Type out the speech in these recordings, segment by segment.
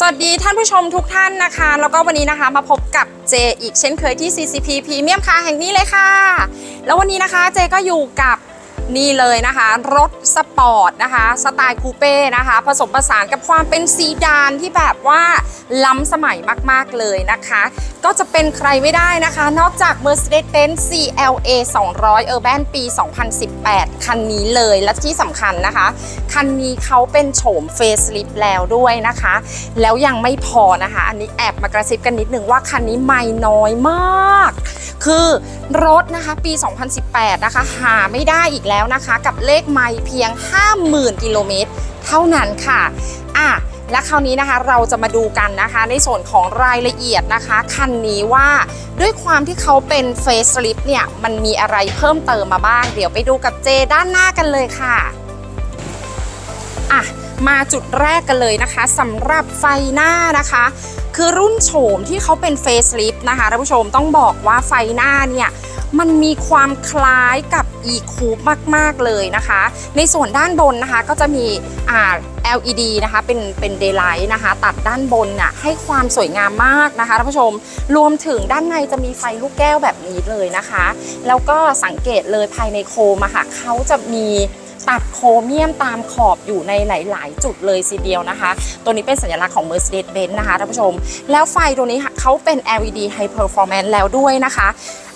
สวัสดีท่านผู้ชมทุกท่านนะคะ แล้วก็วันนี้นะคะมาพบกับเจอีกเช่นเคยที่ CCP Premium Car แห่งนี้เลยค่ะ แล้ววันนี้นะคะเจก็อยู่กับนี่เลยนะคะ รถสปอร์ตนะคะสไตล์คูเป้นะคะ ผสมผสานกับความเป็นซีดานที่แบบว่าล้ำสมัยมาก ๆ เลยนะคะ ก็จะเป็นใครไม่ได้นะคะ นอกจาก Mercedes-Benz CLA 200 Urban ปี 2018 คันนี้เลยและที่สำคัญนะคะ คันนี้เขาเป็นโฉมเฟซลิฟแล้วด้วยนะคะ แล้วยังไม่พอนะคะ อันนี้แอบมากระซิบกันนิดนึงว่าคันนี้ไม่น้อยมาก คือรถนะคะปี 2018 นะคะ หาไม่ได้อีกแล้วนะคะ กับเลขไม่เพียง 50,000 กิโลเมตรเท่านั้นค่ะ อะ และคราวนี้นะคะเราจะมาดูกันนะคะในส่วนของรายละเอียดนะคะคันนี้ว่าด้วยความที่เขาเป็นเฟซลิฟเนี่ยมันมีอะไรเพิ่มเติมมาบ้าง เดี๋ยวไปดูกับเจด้านหน้ากันเลยค่ะอะมาจุดแรกกันเลยนะคะสำหรับไฟหน้านะคะ คือรุ่นโฉมที่เขาเป็นเฟซลิฟนะคะท่านผู้ชมต้องบอกว่าไฟหน้าเนี่ยมันมีความคล้ายกับ e c o u p มาก ๆ เลยนะคะ ในส่วนด้านบนนะคะก็จะมีอ่า LED นะคะเป็นเป็น daylight นะคะ ตัดด้านบนน่ะให้ความสวยงามมากนะคะท่านผู้ชม รวมถึงด้านในจะมีไฟลูกแก้วแบบนี้เลยนะคะ แล้วก็สังเกตเลยภายในโคมอะค่ะเขาจะมี ตัดโครเมียมตามขอบอยู่ในหลาย ๆ จุดเลยทีเดียวนะคะ ตัวนี้เป็นสัญลักษณ์ของ Mercedes-Benz นะคะท่านผู้ชม แล้วไฟตัวนี้เขาเป็น LED High Performance แล้วด้วยนะคะ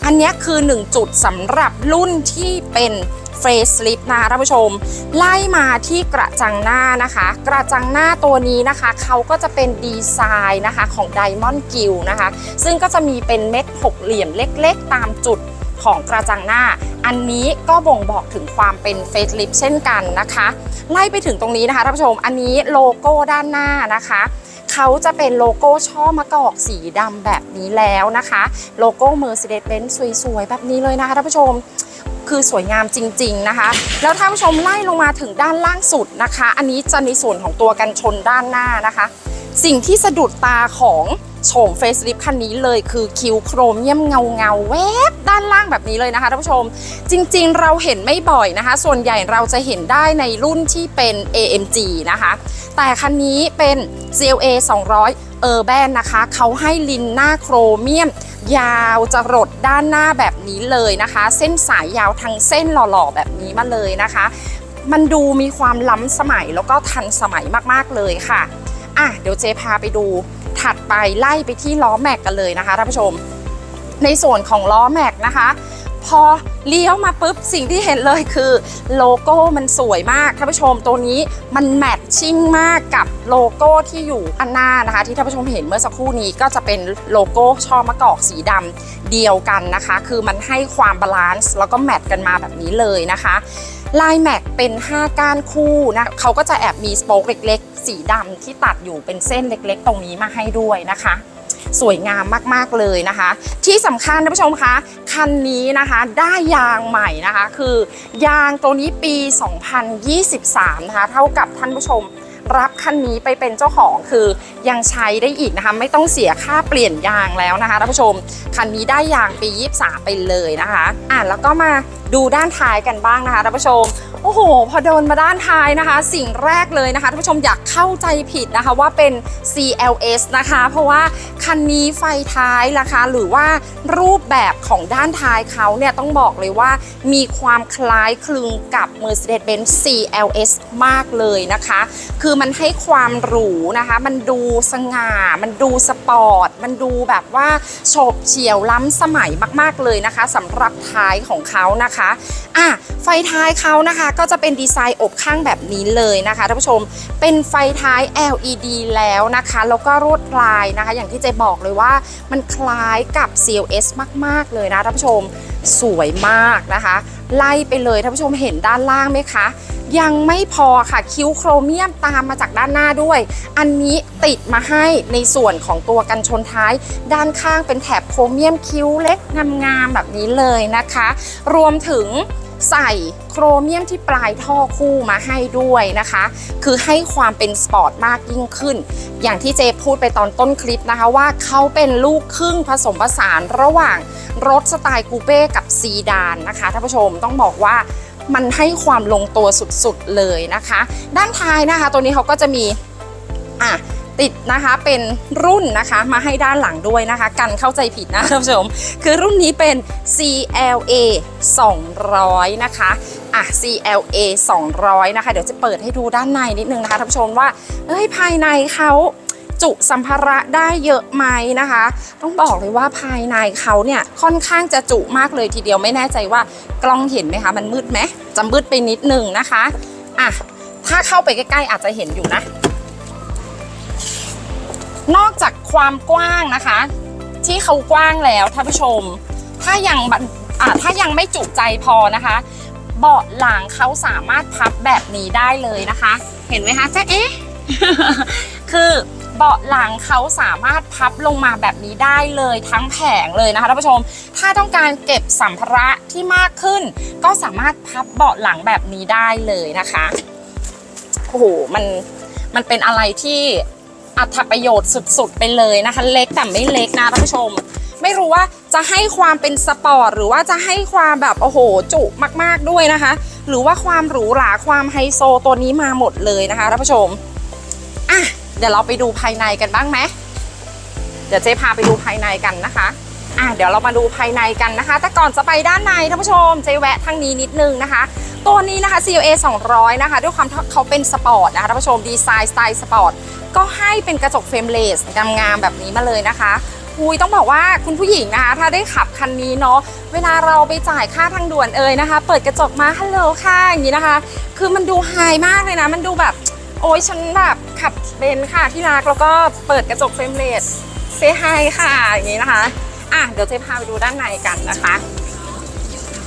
อันนี้คือ 1 จุดสำหรับรุ่นที่เป็นเฟร e ลิฟนะคะท่านผู้ชม ไล่มาที่กระจังหน้านะคะ กระจังหน้าตัวนี้นะคะเขาก็จะเป็นดีไซน์นะคะของ Diamond g i l นะคะ ซึ่งก็จะมีเป็นเม็ดหกเหลี่ยมเล็ก ๆ ตามจุด ของกระจังหน้า อันนี้ก็บ่งบอกถึงความเป็นเฟสลิฟเช่นกันนะคะ ไล่ไปถึงตรงนี้นะคะท่านผู้ชม อันนี้โลโก้ด้านหน้านะคะเขาจะเป็นโลโก้ช่อมะกอกสีดำแบบนี้แล้วนะคะ โลโก้ Mercedes-Benz สวยๆ แบบนี้เลยนะคะท่านผู้ชมคือสวยงามจริง ๆนะคะ แล้วท่านผู้ชมไล่ลงมาถึงด้านล่างสุดนะคะ อันนี้จะในส่วนของตัวกันชนด้านหน้านะคะ สิ่งที่สะดุดตาของ โฉมเฟซลิฟคันนี้เลยคือคิวโครเมียมเงาเงาแวบด้านล่างแบบนี้เลยนะคะท่านผู้ชม จริงๆ เราเห็นไม่บ่อยนะคะ ส่วนใหญ่เราจะเห็นได้ในรุ่นที่เป็น AMG นะคะ แต่คันนี้เป็น CLA 200 Urban นะคะ เขาให้ลินหน้าโครเมียมยาวจะรดด้านหน้าแบบนี้เลยนะคะ เส้นสายยาวทั้งเส้นหล่อๆ แบบนี้มาเลยนะคะ มันดูมีความล้ำสมัยแล้วก็ทันสมัยมากๆเลยค่ะ อะเดี๋ยวเจพาไปดู ถัดไปไล่ไปที่ล้อแม็กกันเลยนะคะท่านผู้ชม ในส่วนของล้อแม็กนะคะ พอเลี้ยวมาปุ๊บสิ่งที่เห็นเลยคือโลโก้มันสวยมากท่านผู้ชมตัวนี้มันแมทชิ่งมากกับโลโก้ที่อยู่อันหน้านะคะ ที่ท่านผู้ชมเห็นเมื่อสักครู่นี้ก็จะเป็นโลโก้ช่อมะกอกสีดำเดียวกันนะคะ คือมันให้ความบาลานซ์แล้วก็แมทกันมาแบบนี้เลยนะคะ ลายแม็กเป็น 5 ก้านคู่นะเขาก็จะแอบมีสโป๊กเล็กๆ สีดำที่ตัดอยู่เป็นเส้นเล็กๆ ตรงนี้มาให้ด้วยนะคะ สวยงามมากๆเลยนะคะ ที่สำคัญท่านผู้ชมคะคันนี้นะคะได้ยางใหม่นะคะ คือยางตัวนี้ปี 2023 นะคะ เท่ากับท่านผู้ชมรับคันนี้ไปเป็นเจ้าของคือยังใช้ได้อีกนะคะ ไม่ต้องเสียค่าเปลี่ยนยางแล้วนะคะท่านผู้ชมคันนี้ได้ยางปี 23 ไปเลยนะคะ อะแล้วก็มา ดูด้านท้ายกันบ้างนะคะท่านผู้ชม โอ้โห พอเดินมาด้านท้ายนะคะ สิ่งแรกเลยนะคะท่านผู้ชมอยากเข้าใจผิดนะคะว่าเป็น CLS นะคะ เพราะว่าคันนี้ไฟท้ายนะคะ หรือว่ารูปแบบของด้านท้ายเขาเนี่ยต้องบอกเลยว่ามีความคล้ายคลึงกับ Mercedes-Benz CLS มากเลยนะคะ คือมันให้ความหรูนะคะ มันดูสง่า มันดูสปอร์ต มันดูแบบว่าโฉบเฉี่ยวล้ำสมัยมาก ๆเลยนะคะสำหรับท้ายของเขานะคะอะไฟท้ายเขานะคะ ก็จะเป็นดีไซน์อบข้างแบบนี้เลยนะคะท่านผู้ชมเป็นไฟท้าย LED แล้วนะคะแล้วก็รวดลายนะคะ อย่างที่เจบอกเลยว่ามันคล้ายกับ CLS มาก ๆ เลยนะท่านผู้ชมสวยมากนะคะ ไล่ไปเลยท่านผู้ชมเห็นด้านล่างไหมคะ ยังไม่พอค่ะคิ้วโครเมียมตามมาจากด้านหน้าด้วย อันนี้ติดมาให้ในส่วนของตัวกันชนท้าย ด้านข้างเป็นแถบโครเมียมคิ้วเล็กงามๆแบบนี้เลยนะคะ รวมถึงใส่โครเมียมที่ปลายท่อคู่มาให้ด้วยนะคะ คือให้ความเป็นสปอร์ตมากยิ่งขึ้น อย่างที่เจพูดไปตอนต้นคลิปนะคะว่าเขาเป็นลูกครึ่งผสมผสานระหว่างรถสไตล์คูเป้กับซีดานนะคะท่านผู้ชมต้องบอกว่า มันให้ความลงตัวสุดๆเลยนะคะ ด้านท้ายนะคะ ตัวนี้เขาก็จะมีอะติดนะคะเป็นรุ่นนะคะมาให้ด้านหลังด้วยนะคะ กันเข้าใจผิดนะท่านผู้ชม คือรุ่นนี้เป็น CLA 200 นะคะอะ CLA 200 นะคะ เดี๋ยวจะเปิดให้ดูด้านในนิดนึงนะคะท่านผู้ชมว่าเอ้ยภายในเขา จุสัมภาระได้เยอะไหมนะคะ ต้องบอกเลยว่าภายในเขาเนี่ยค่อนข้างจะจุมากเลยทีเดียวไม่แน่ใจว่ากล้องเห็นไหมคะมันมืดไหมจะมืดไปนิดนึงนะคะอะถ้าเข้าไปใกล้ๆอาจจะเห็นอยู่นะ นอกจากความกว้างนะคะ ที่เขากว้างแล้วท่านผู้ชม ถ้ายังบันอ่าถ้ายังไม่จุใจพอนะคะเบาะหลังเขาสามารถพับแบบนี้ได้เลยนะคะ เห็นไหมคะจ๊ะเอ๊ะ คือ เบาะหลังเขาสามารถพับลงมาแบบนี้ได้เลยทั้งแผงเลยนะคะท่านผู้ชม ถ้าต้องการเก็บสัมภาระที่มากขึ้น ก็สามารถพับเบาะหลังแบบนี้ได้เลยนะคะโอ้โหมันมันเป็นอะไรที่อัตประโยชน์สุด ๆ ไปเลยนะคะ เล็กแต่ไม่เล็กนะท่านผู้ชม ไม่รู้ว่าจะให้ความเป็นสปอร์ตหรือว่าจะให้ความแบบโอ้โห จุมากๆด้วยนะคะ หรือว่าความหรูหราความไฮโซตัวนี้มาหมดเลยนะคะท่านผู้ชมอะ เดี๋ยวเราไปดูภายในกันบ้างไหมเดี๋ยวเจ๊พาไปดูภายในกันนะคะอะเดี๋ยวเรามาดูภายในกันนะคะ แต่ก่อนจะไปด้านในท่านผู้ชมเจ๊แวะทางนี้นิดนึงนะคะ ตัวนี้นะคะ CLA 200 นะคะ ด้วยความที่เขาเป็นสปอร์ตนะคะท่านผู้ชมดีไซน์สไตล์สปอร์ตก็ให้เป็นกระจกเฟรมเลสงามๆแบบนี้มาเลยนะคะอุ้ยต้องบอกว่าคุณผู้หญิงนะคะ ถ้าได้ขับคันนี้เนาะเวลาเราไปจ่ายค่าทางด่วนเอ่ยนะคะ เปิดกระจกมาฮัลโหลค่ะอย่างนี้นะคะ คือมันดูไฮมากเลยนะ มันดูแบบ โอ้ยฉันแบบ ขับเบนซ์ค่ะที่รักแล้วก็เปิดกระจกเฟรมเลสเซฮายค่ะอย่างนี้นะคะอะเดี๋ยวเจ๊พาไปดูด้านในกันนะคะ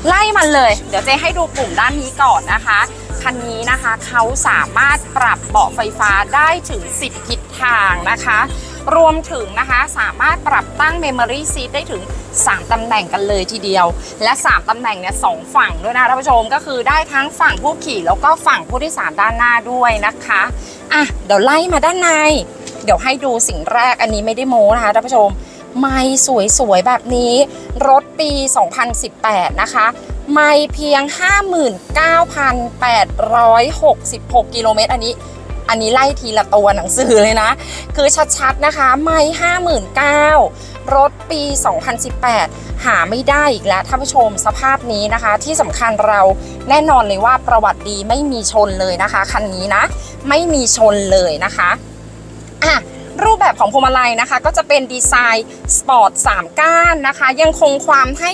ไล่มันเลย เดี๋ยวเจ๊ให้ดูปุ่มด้านนี้ก่อนนะคะคันนี้นะคะเขาสามารถปรับเบาะไฟฟ้าได้ถึง 10 ทิศทางนะคะ รวมถึงนะคะสามารถปรับตั้ง Memory Seat ได้ถึง 3 ตำแหน่งกันเลยทีเดียว และ 3 ตำแหน่งเนี่ยสองฝั่งด้วยนะท่านผู้ชมก็คือได้ทั้งฝั่งผู้ขี่แล้วก็ฝั่งผู้โดยสารด้านหน้าด้วยนะคะอะเดี๋ยวไล่มาด้านใน เดี๋ยวให้ดูสิ่งแรกอันนี้ไม่ได้โม้นะคะท่านผู้ชมไม่สวยๆ แบบนี้ รถปี 2018 นะคะ ไม่เพียง 59,866 กิโลเมตร อันนี้ อันนี้ไล่ทีละตัวหนังสือเลยนะ คือชัดๆนะคะ ไม่ห้าหมื่นเก้ารถปี 2018 หาไม่ได้อีกแล้วท่านผู้ชมสภาพนี้นะคะ ที่สำคัญเราแน่นอนเลยว่าประวัติดีไม่มีชนเลยนะคะ คันนี้นะ ไม่มีชนเลยนะคะอะ รูปแบบของพวงมาลัยนะคะ ก็จะเป็นดีไซน์สปอร์ต3ก้านนะคะ ยังคงความให้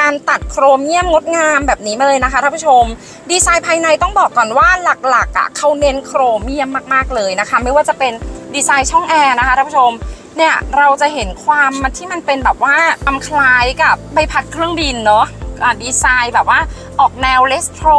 การตัดโครเมียมงดงามแบบนี้มาเลยนะคะท่านผู้ชม ดีไซน์ภายในต้องบอกก่อนว่าหลักๆอะเขาเน้นโครเมียมมากๆเลยนะคะ ไม่ว่าจะเป็นดีไซน์ช่องแอร์นะคะท่านผู้ชมเนี่ยเราจะเห็นความมันที่มันเป็นแบบว่าคล้ำคล้ายกับใบพัดเครื่องบินเนาะ ดีไซน์แบบว่าออกแนวเลสโทร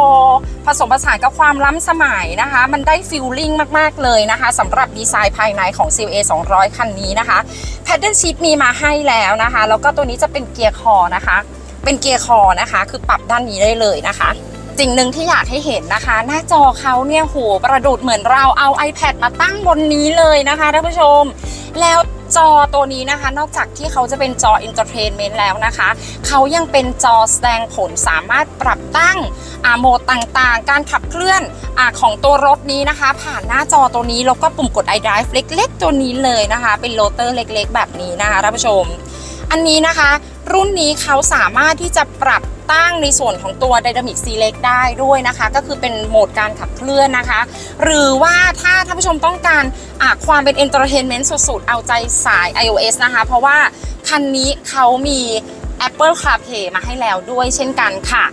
ผสมผสานกับความล้ำสมัยนะคะ มันได้ฟิลลิ่งมาก ๆ เลยนะคะสำหรับดีไซน์ภายในของ CLA 200 คันนี้นะคะแพดเดิลชิพมีมาให้แล้วนะคะ แล้วก็ตัวนี้จะเป็นเกียร์คอนะคะ เป็นเกียร์คอนะคะ คือปรับด้านนี้ได้เลยนะคะสิ่งหนึ่งที่อยากให้เห็นนะคะ หน้าจอเขาเนี่ยโหประดุดเหมือนเราเอา iPad มาตั้งบนนี้เลยนะคะท่านผู้ชม แล้ว จอตัวนี้นะคะ นอกจากที่เขาจะเป็นจอ Entertainment แล้วนะคะ เขายังเป็นจอแสดงผลสามารถปรับตั้งโหมดต่างๆ การขับเคลื่อนอของตัวรถนี้นะคะ ผ่านหน้าจอตัวนี้แล้วก็ปุ่มกด iDrive เล็ก ๆ ตัวนี้เลยนะคะ เป็นโรเตอร์เล็ก ๆ แบบนี้นะคะท่านผู้ชม อันนี้นะคะ รุ่นนี้เขาสามารถที่จะปรับตั้งในส่วนของตัว Dynamic Select ได้ด้วยนะคะ ก็คือเป็นโหมดการขับเคลื่อนนะคะ หรือว่าถ้าท่านผู้ชมต้องการความเป็น Entertainment สุดๆ เอาใจสาย iOS นะคะ เพราะว่าคันนี้เขามี Apple CarPlay มาให้แล้วด้วยเช่นกันค่ะ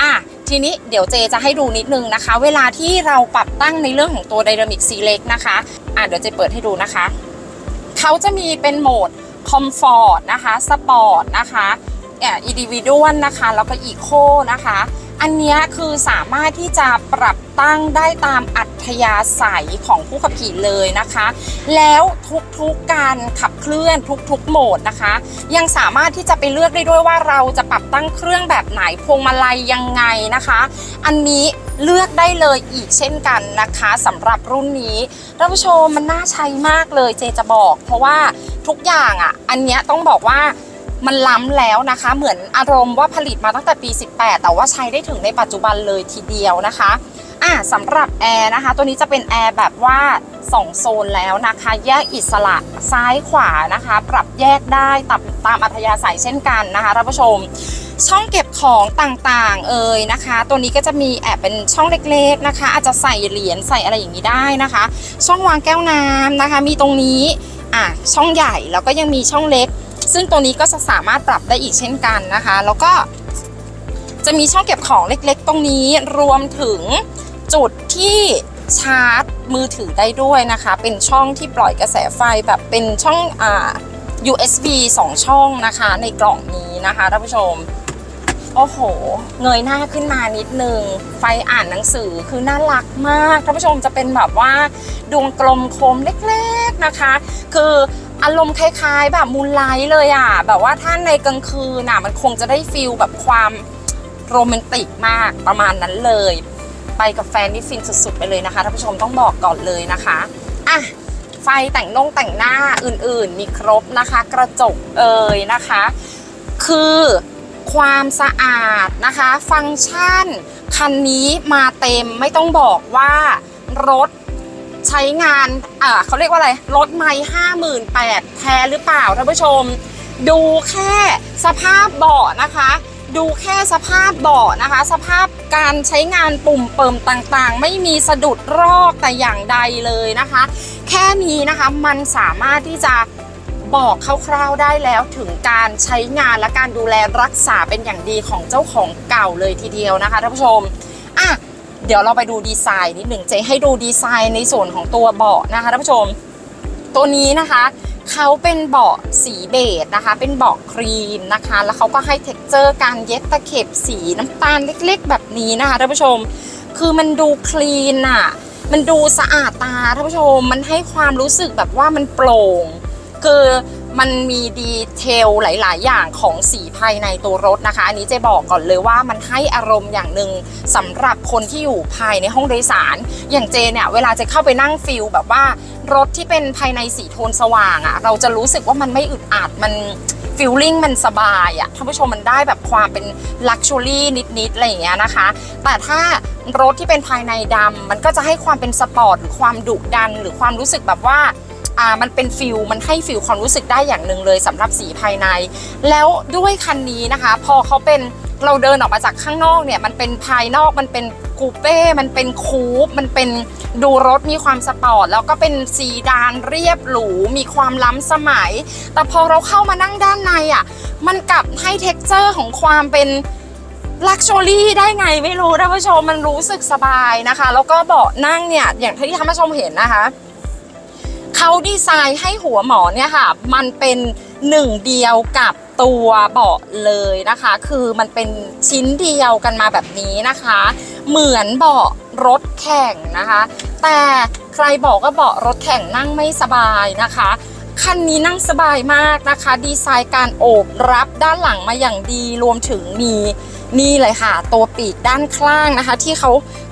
อะทีนี้เดี๋ยวเจจะให้ดูนิดนึงนะคะ เวลาที่เราปรับตั้งในเรื่องของตัว Dynamic Select นะคะอะเดี๋ยวเจเปิดให้ดูนะคะ เขาจะมีเป็นโหมด คอมฟอร์ตนะคะ สปอร์ตนะคะเอ่ออีดิวิดวนนะคะ แล้วก็อีโคนะคะ อันนี้คือสามารถที่จะปรับตั้งได้ตามอัธยาศัยของผู้ขับขี่เลยนะคะ แล้วทุกๆการขับเคลื่อนทุกๆโหมดนะคะ ยังสามารถที่จะไปเลือกได้ด้วยว่าเราจะปรับตั้งเครื่องแบบไหนพวงมาลัยยังไงนะคะ อันนี้เลือกได้เลยอีกเช่นกันนะคะสำหรับรุ่นนี้ท่านผู้ชมมันน่าใช้มากเลยเจจะบอก เพราะว่าทุกอย่างอะ อันเนี้ยต้องบอกว่า มันล้ำแล้วนะคะ เหมือนอารมณ์ว่าผลิตมาตั้งแต่ปี 18 แต่ว่าใช้ได้ถึงในปัจจุบันเลยทีเดียวนะคะอะสำหรับแอร์นะคะ ตัวนี้จะเป็นแอร์แบบว่า 2 โซนแล้วนะคะ แยกอิสระซ้ายขวานะคะ ปรับแยกได้ตามตามอัธยาศัยเช่นกันนะคะท่านผู้ชม ช่องเก็บของต่างๆ เอ่ยนะคะ ตัวนี้ก็จะมีแอบเป็นช่องเล็กๆนะคะ อาจจะใส่เหรียญใส่อะไรอย่างนี้ได้นะคะ ช่องวางแก้วน้ำนะคะ มีตรงนี้อะช่องใหญ่แล้วก็ยังมีช่องเล็ก ซึ่งตัวนี้ก็จะสามารถปรับได้อีกเช่นกันนะคะ แล้วก็จะมีช่องเก็บของเล็กๆ ตรงนี้รวมถึงจุดที่ชาร์จมือถือได้ด้วยนะคะ เป็นช่องที่ปล่อยกระแสไฟแบบเป็นช่องอ่า USB 2 ช่องนะคะในกล่องนี้นะคะท่านผู้ชม โอ้โห เงยหน้าขึ้นมานิดนึง ไฟอ่านหนังสือคือน่ารักมากท่านผู้ชมจะเป็นแบบว่าดวงกลมโคมเล็กๆนะคะ คือ อารมณ์คล้าย ๆ แบบมูนไลท์เลยอะ แบบว่าถ้าในกลางคืนน่ะมันคงจะได้ฟิลแบบความโรแมนติกมากประมาณนั้นเลย ไปกับแฟนนี่ฟินสุดๆไปเลยนะคะท่านผู้ชมต้องบอกก่อนเลยนะคะอะไฟแต่งนงแต่งหน้าอื่นๆ มีครบนะคะ กระจกเอ่ยนะคะ คือความสะอาดนะคะ ฟังก์ชัน คันนี้มาเต็มไม่ต้องบอกว่ารถ ใช้งานอ่าเขาเรียกว่าอะไรรถไม่ห้าหมื่นแปดแท้หรือเปล่าท่านผู้ชม ดูแค่สภาพเบาะนะคะ ดูแค่สภาพเบาะนะคะ สภาพการใช้งานปุ่มเปิมต่างๆ ไม่มีสะดุดรอกแต่อย่างใดเลยนะคะ แค่นี้นะคะมันสามารถที่จะบอกคร่าวๆได้แล้วถึงการใช้งานและการดูแลรักษาเป็นอย่างดีของเจ้าของเก่าเลยทีเดียวนะคะท่านผู้ชม เดี๋ยวเราไปดูดีไซน์นิดหนึ่งเจะให้ดูดีไซน์ในส่วนของตัวเบาะนะคะท่านผู้ชม ตัวนี้นะคะเขาเป็นเบาะสีเบจนะคะ เป็นเบาะครีมนะคะ แล้วเขาก็ให้เท็กเจอร์การเย็บตะเข็บสีน้ำตาลเล็ก ๆ แบบนี้นะคะท่านผู้ชม คือมันดูคลีนอะมันดูสะอาดตาท่านผู้ชม มันให้ความรู้สึกแบบว่ามันโปร่ง คือมันมีดีเทลหลาย ๆ อย่างของสีภายในตัวรถนะคะ อันนี้เจะบอกก่อนเลยว่ามันให้อารมณ์อย่างหนึ่งสำหรับคนที่อยู่ภายในห้องโดยสาร อย่างเจเนี่ยเวลาจะเข้าไปนั่งฟิลแบบว่ารถที่เป็นภายในสีโทนสว่างอะ่ะเราจะรู้สึกว่ามันไม่อึดอัดมันฟิลลิ่งมันสบายอะ่ะท่านผู้ชมมันได้แบบความเป็นลักชัวรี่นิด ๆ อะไรอย่างเงี้ยนะคะ แต่ถ้ารถที่เป็นภายในดำมันก็จะให้ความเป็นสปอร์ตหรือความดุดันหรือความรู้สึกแบบว่า อ่ามันเป็นฟิลมันให้ฟิลความรู้สึกได้อย่างหนึ่งเลยสำหรับสีภายใน แล้วด้วยคันนี้นะคะ พอเขาเป็นเราเดินออกมาจากข้างนอกเนี่ยมันเป็นภายนอกมันเป็นคูเป้มันเป็นคูปมันเป็นดูรถมีความสปอร์ตแล้วก็เป็นซีดานเรียบหรูมีความล้ำสมัย แต่พอเราเข้ามานั่งด้านในอะมันกลับให้เท็กเจอร์ของความเป็นลักชัวรี่ได้ไงไม่รู้ท่านผู้ชมมันรู้สึกสบายนะคะ แล้วก็เบาะนั่งเนี่ยอย่างที่ท่านผู้ชมเห็นนะคะ เขาดีไซน์ให้หัวหมอเนี่ยค่ะ มันเป็นหนึ่งเดียวกับตัวเบาะเลยนะคะ คือมันเป็นชิ้นเดียวกันมาแบบนี้นะคะ เหมือนเบาะรถแข่งนะคะ แต่ใครบอกว่าเบาะรถแข่งนั่งไม่สบายนะคะคันนี้นั่งสบายมากนะคะ ดีไซน์การโอบรับด้านหลังมาอย่างดีรวมถึงมี นี่เลยค่ะ ตัวปีกด้านข้างนะคะ ที่เขา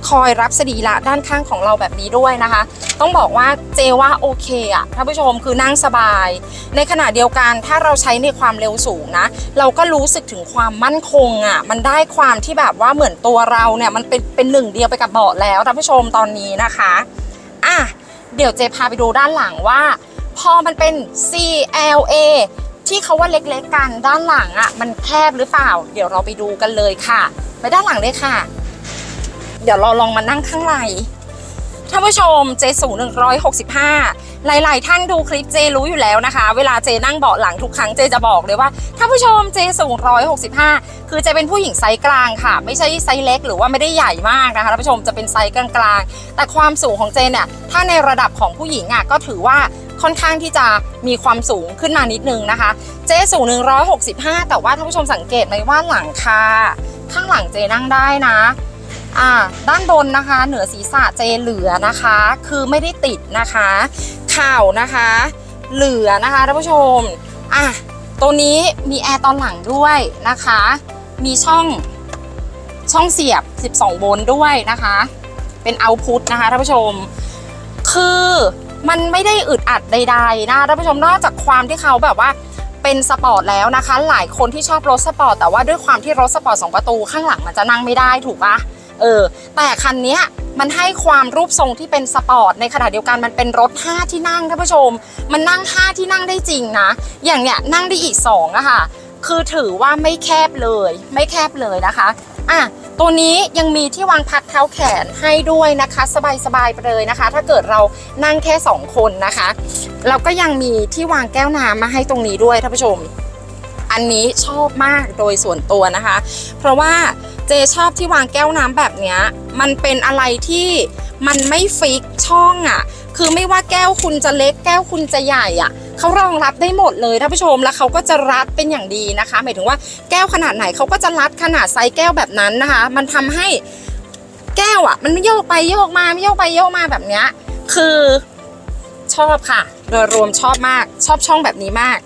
คอยรับสรีระด้านข้างของเราแบบนี้ด้วยนะคะ ต้องบอกว่าเจว่าโอเคอะท่านผู้ชมคือนั่งสบาย ในขณะเดียวกันถ้าเราใช้ในความเร็วสูงนะ เราก็รู้สึกถึงความมั่นคงอะมันได้ความที่แบบว่าเหมือนตัวเราเนี่ยมันเป็นเป็นหนึ่งเดียวไปกับเบาะแล้วท่านผู้ชมตอนนี้นะคะอะเดี๋ยวเจพาไปดูด้านหลังว่า พอมันเป็น CLA ที่เขาว่าเล็กๆกันด้านหลังอะ่ะ มันแคบหรือเปล่า เดี๋ยวเราไปดูกันเลยค่ะ ไปด้านหลังเลยค่ะ เดี๋ยวเราลองมานั่งข้างในท่านผู้ชมเจสูง165 หลาย ๆ ท่านดูคลิปเจรู้อยู่แล้วนะคะ เวลาเจนั่งเบาะหลังทุกครั้งเจจะบอกเลยว่าท่านผู้ชมเจสูง165 คือเจเป็นผู้หญิงไซส์กลางค่ะ ไม่ใช่ไซส์เล็กหรือว่าไม่ได้ใหญ่มากนะคะท่านผู้ชมจะเป็นไซส์กลาง ๆ แต่ความสูงของเจเนี่ยถ้าในระดับของผู้หญิงอะก็ถือว่า ค่อนข้างที่จะมีความสูงขึ้นมานิดนึงนะคะ เจสูง 165 แต่ว่าท่านผู้ชมสังเกตไหมว่าหลังคาข้างหลังเจนั่งได้นะอ่าด้านบนนะคะ เหนือศีรษะเจเหลือนะคะ คือไม่ได้ติดนะคะข่านะคะ เหลือนะคะท่านผู้ชมอะตัวนี้มีแอร์ตอนหลังด้วยนะคะ มีช่องช่องเสียบ 12 โวลต์ด้วยนะคะ เป็นเอาพุทนะคะท่านผู้ชม คือ มันไม่ได้อึดอัดใดๆนะท่านผู้ชมนอกจากความที่เขาแบบว่าเป็นสปอร์ตแล้วนะคะ หลายคนที่ชอบรถสปอร์ตแต่ว่าด้วยความที่รถสปอร์ตสองประตูข้างหลังมันจะนั่งไม่ได้ถูกปะเออ แต่คันนี้มันให้ความรูปทรงที่เป็นสปอร์ตในขณะเดียวกันมันเป็นรถ5ที่นั่งท่านผู้ชม มันนั่ง5ที่นั่งได้จริงนะ อย่างเนี้ยนั่งได้อีก2อะค่ะ คือถือว่าไม่แคบเลย ไม่แคบเลยนะคะ อะ ตัวนี้ยังมีที่วางพักเท้าแขนให้ด้วยนะคะ สบายๆไปเลยนะคะ ถ้าเกิดเรานั่งแค่ 2 คนนะคะแล้วก็ยังมีที่วางแก้วน้ำมาให้ตรงนี้ด้วยท่านผู้ชม อันนี้ชอบมากโดยส่วนตัวนะคะ เพราะว่าเจชอบที่วางแก้วน้ำแบบนี้มันเป็นอะไรที่มันไม่ฟิกช่องอะ่ะ คือไม่ว่าแก้วคุณจะเล็กแก้วคุณจะใหญ่อะ่ะ เขารองรับได้หมดเลยท่านผู้ชมแล้วเขาก็จะรัดเป็นอย่างดีนะคะ หมายถึงว่าแก้วขนาดไหนเขาก็จะรัดขนาดไซส์แก้วแบบนั้นนะคะ มันทำให้แก้วอะ มันไม่โยกไปโยกมาไม่โยกไปโยกมาแบบเนี้ยคือชอบค่ะ โดยรวมชอบมากชอบช่องแบบนี้มาก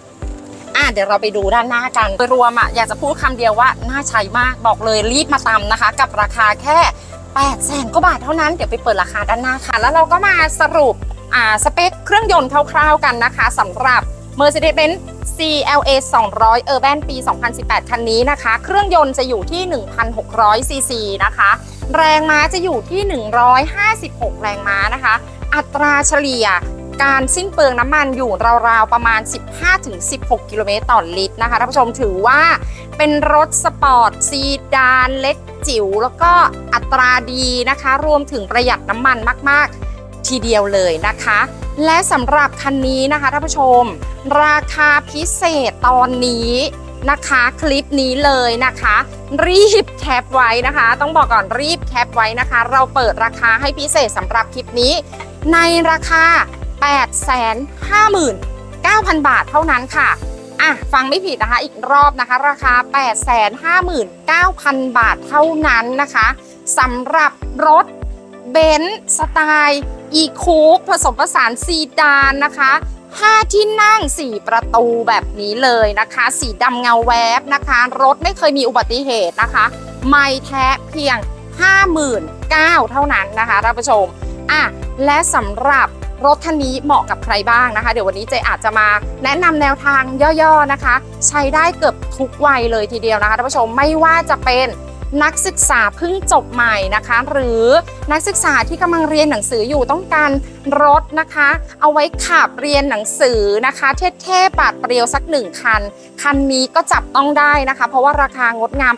อะเดี๋ยวเราไปดูด้านหน้ากันโดยรวมอะอยากจะพูดคำเดียวว่าน่าใช้มากบอกเลยรีบมาตำนะคะ กับราคาแค่8แสนกว่าบาทเท่านั้นเดี๋ยวไปเปิดราคาด้านหน้าค่ะ แล้วเราก็มาสรุป อ่าสเปคเครื่องยนต์คร่าวๆกันนะคะสำหรับ Mercedes-Benz CLA 200 Urban ปี 2018 คันนี้นะคะ เครื่องยนต์จะอยู่ที่ 1,600 ซีซีนะคะ แรงม้าจะอยู่ที่ 156 แรงม้านะคะ อัตราเฉลี่ยการสิ้นเปลืองน้ำมันอยู่ราวๆ ประมาณ 15-16 กิโลเมตรต่อลิตรนะคะท่านผู้ชมถือว่าเป็นรถสปอร์ตซีดานเล็กจิ๋วแล้วก็อัตราดีนะคะ รวมถึงประหยัดน้ำมันมากๆ ทีเดียวเลยนะคะ และสำหรับคันนี้นะคะท่านผู้ชม ราคาพิเศษตอนนี้นะคะคลิปนี้เลยนะคะ รีบแคปไว้นะคะ ต้องบอกก่อนรีบแคปไว้นะคะ เราเปิดราคาให้พิเศษสำหรับคลิปนี้ ในราคา 859,000 บาทเท่านั้นค่ะ อะ ฟังไม่ผิดนะคะ อีกรอบนะคะ ราคา 859,000 บาทเท่านั้นนะคะสำหรับรถ เบนซ์สไตล์อีคูปผสมผสานซีดานนะคะ5ที่นั่ง 4 ประตูแบบนี้เลยนะคะ สีดำเงาแวบนะคะ รถไม่เคยมีอุบัติเหตุนะคะ ไม่แท้เพียง 59,000เท่านั้นนะคะท่านผู้ชมอะและสำหรับรถคันนี้เหมาะกับใครบ้างนะคะ เดี๋ยววันนี้เจอาจจะมาแนะนำแนวทางย่อๆนะคะ ใช้ได้เกือบทุกวัยเลยทีเดียวนะคะท่านผู้ชมไม่ว่าจะเป็น นักศึกษาเพิ่งจบใหม่นะคะ หรือนักศึกษาที่กำลังเรียนหนังสืออยู่ต้องการรถนะคะ เอาไว้ขับเรียนหนังสือนะคะ เท่ๆปาดเปรียวสักหนึ่งคัน คันนี้ก็จับต้องได้นะคะ เพราะว่าราคางดงาม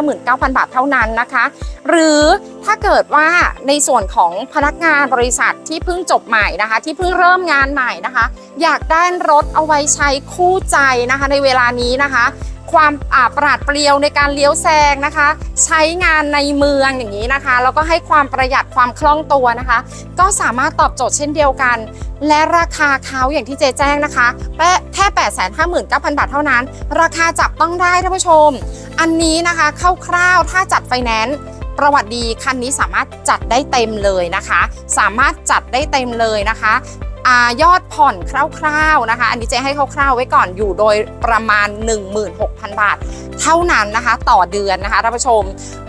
859,000 บาทเท่านั้นนะคะ หรือถ้าเกิดว่าในส่วนของพนักงานบริษัทที่เพิ่งจบใหม่นะคะ ที่เพิ่งเริ่มงานใหม่นะคะ อยากได้รถเอาไว้ใช้คู่ใจนะคะในเวลานี้นะคะ ความปราดเปรียวในการเลี้ยวแซงนะคะ ใช้งานในเมืองอย่างนี้นะคะแล้วก็ให้ความประหยัดความคล่องตัวนะคะ ก็สามารถตอบโจทย์เช่นเดียวกัน และราคาเขาอย่างที่เจแจ้งนะคะแค่ 859,000 บาทเท่านั้น ราคาจับต้องได้ท่านผู้ชม อันนี้นะคะคร่าวๆถ้าจัดไฟแนนซ์ ประวัติดีคันนี้สามารถจัดได้เต็มเลยนะคะ สามารถจัดได้เต็มเลยนะคะอยอดผ่อนคร่าวๆนะคะ อันนี้เจให้คร่าวๆไว้ก่อนอยู่โดยประมาณ 16,000 บาท เท่านั้นนะคะ ต่อเดือนนะคะท่านผู้ชม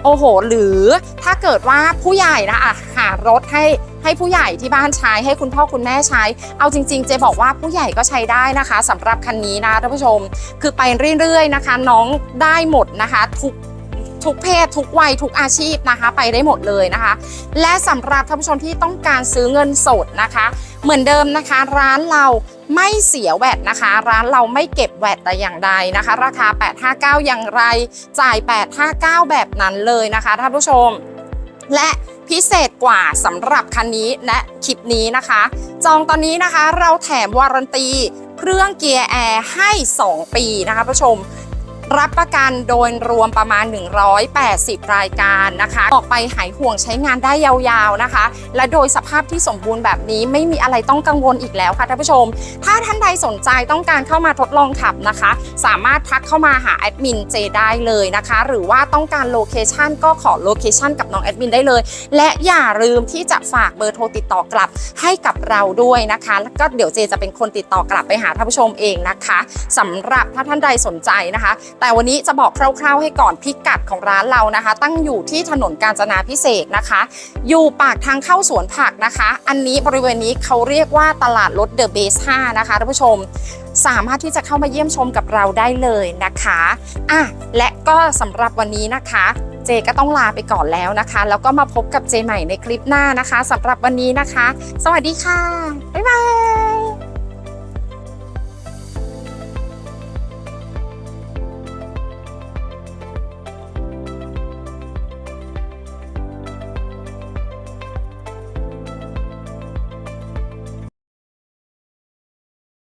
โอ้โห หรือถ้าเกิดว่าผู้ใหญ่นะอะหารถให้ให้ผู้ใหญ่ที่บ้านใช้ให้คุณพ่อคุณแม่ใช้ เอาจริง ๆ เจบอกว่าผู้ใหญ่ก็ใช้ได้นะคะสำหรับคันนี้นะท่านผู้ชม คือไปเรื่อยๆนะคะ น้องได้หมดนะคะทุก ทุกเพศ ทุกวัย ทุกอาชีพนะคะ ไปได้หมดเลยนะคะ และสำหรับท่านผู้ชมที่ต้องการซื้อเงินสดนะคะ เหมือนเดิมนะคะ ร้านเราไม่เสียแวดนะคะ ร้านเราไม่เก็บแวดแต่อย่างใดนะคะ ราคา 859 อย่างไร จ่าย 859 แบบนั้นเลยนะคะท่านผู้ชม และพิเศษกว่าสำหรับคันนี้และคลิปนี้นะคะ จองตอนนี้นะคะเราแถมวารันตีเครื่องเกียร์แอร์ให้ 2 ปีนะคะผู้ชม รับประกันโดยรวมประมาณ 180 รายการนะคะ ออกไปหายห่วงใช้งานได้ยาวๆนะคะ และโดยสภาพที่สมบูรณ์แบบนี้ไม่มีอะไรต้องกังวลอีกแล้วค่ะท่านผู้ชม ถ้าท่านใดสนใจต้องการเข้ามาทดลองขับนะคะ สามารถทักเข้ามาหาแอดมินเจได้เลยนะคะ หรือว่าต้องการโลเคชันก็ขอโลเคชันกับน้องแอดมินได้เลย และอย่าลืมที่จะฝากเบอร์โทรติดต่อกลับให้กับเราด้วยนะคะ แล้วก็เดี๋ยวเจจะเป็นคนติดต่อกลับไปหาท่านผู้ชมเองนะคะสำหรับถ้าท่านใดสนใจนะคะแต่วันนี้จะบอกคร่าว ๆ ให้ก่อนพิกัดของร้านเรานะคะ ตั้งอยู่ที่ถนนกาญจนาพิเศษนะคะ อยู่ปากทางเข้าสวนผักนะคะ อันนี้บริเวณนี้เขาเรียกว่าตลาดรถเดอะเบส5นะคะท่านผู้ชม สามารถที่จะเข้ามาเยี่ยมชมกับเราได้เลยนะคะอะและก็สำหรับวันนี้นะคะเจก็ต้องลาไปก่อนแล้วนะคะ แล้วก็มาพบกับเจใหม่ในคลิปหน้านะคะสำหรับวันนี้นะคะ สวัสดีค่ะ บ๊ายบาย